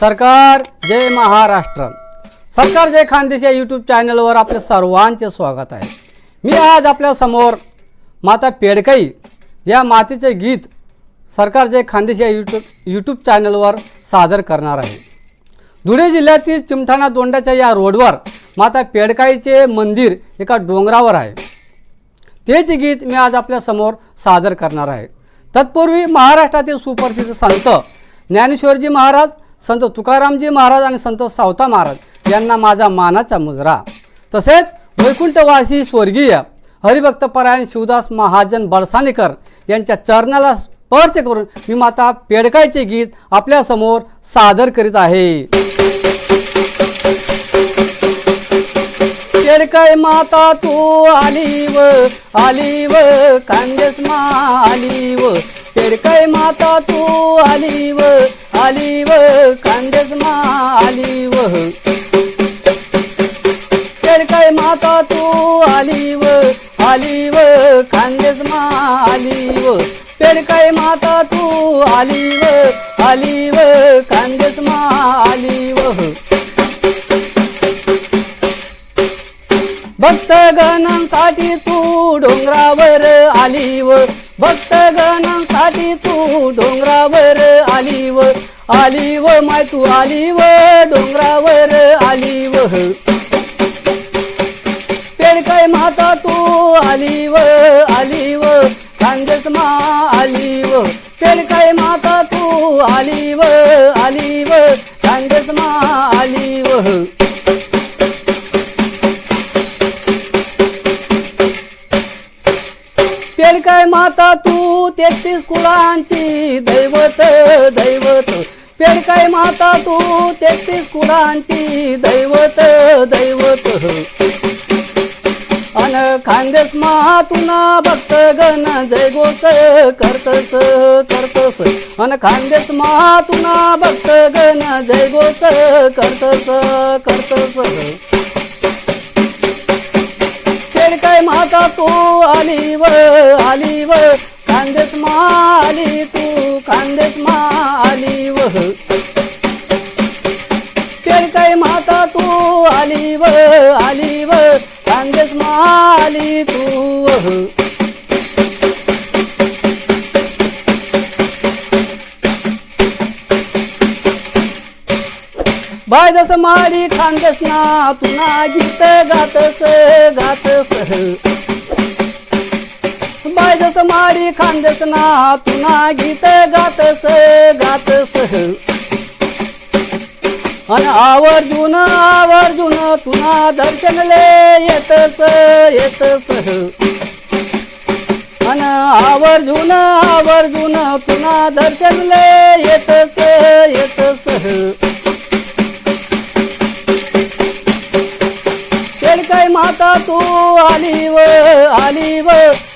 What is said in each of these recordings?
सरकार जय महाराष्ट्र. सरकार जय खानदेश या यूट्यूब चॅनलवर आपल्या सर्वांचे स्वागत आहे. मी आज आपल्यासमोर माता पेडकाई या मातेचे गीत सरकार जय खानदेश या यूट्यूब यूट्यूब चॅनलवर सादर करणार आहे. धुळे जिल्ह्यातील चिमठाणा दोंडाच्या या रोडवर माता पेडकाईचे मंदिर एका डोंगरावर आहे. तेच गीत मी आज आपल्यासमोर सादर करणार आहे. तत्पूर्वी महाराष्ट्रातील सुप्रसिद्ध संत ज्ञानेश्वरजी महाराज संत तुकारामजी महाराज आणि संत सावता महाराज यांना माझा मानाचा मुजरा. तसेच वैकुंठवासी स्वर्गीय हरिभक्तपरायण शिवदास महाजन बडसाणेकर यांच्या चरणाला स्पर्श करून मी माता पेडकायचे गीत आपल्यासमोर सादर करीत आहे. पेडकाय माता तू आलीव आलीव कांदेस मा आलीव. पेडकाय माता तू आलीव आलीव पेडकाय माता तू आली व आली व खांदेस मा आली आलीव भक्तगणांसाठी तू डोंगरावर आली आलीव भक्तगणांसाठी तू डोंगरावर आली व आली व माय तू आली व डोंगरावर आली व पेडकाय माता तू आली आलीव आलीव माता तू आलीव आलीव सांगत मा शेल काय माता तू तेहतीस कुळांची दैवत दैवत. पेडकाय माता तू तेहतीस कुळांची दैवत दैवत. अन खांदेस महातुना भक्तगण जय गोस करतस करतस. अन खांदेस महातुना भक्तगण जय गोस करतस करतस. बायदस मारी खांदस ना तुना गीत गातस गातस. बायदस मारी खांदस ना तुना गीत गातस गातस. अन आवर्जून आवर्जून तुना दर्शनले येतस येतस. अन आवर्जून आवर्जून तुना दर्शनले येतस येतस.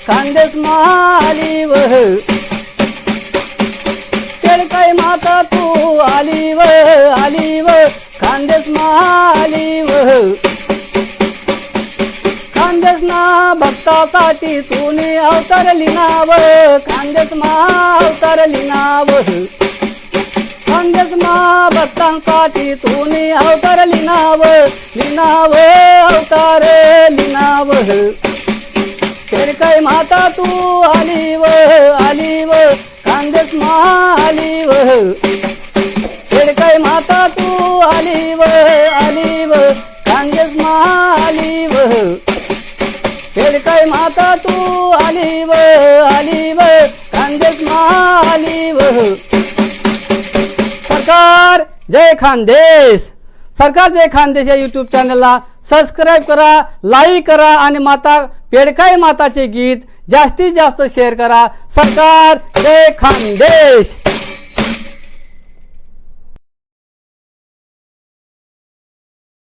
खांदेस माली आलीव केळकाय माता तू आलीव आलीव खांदेस माली आलीव खांदेस ना भक्तासाठी तुने अवतारली नाव. खांदेस मा अवतारली नाव. खांदेस मा भक्तांसाठी तुने अवतार लिनाव लिनाव अवतार लिनाव पेडकाय माता तू आली व खांदेस मा आलीव काय माता तू आलीव आलीव खांदेस मा आलीव काय माता तू आलीव आलीव खांदेस मा आलीव सरकार जय खानदेश. सरकार जय खानदेश या यूट्यूब चॅनलला सबस्क्राईब करा लाईक करा आणि माता पेडकाई माताचे गीत जास्तीत जास्त शेअर करा. सरकार जय खानदेश!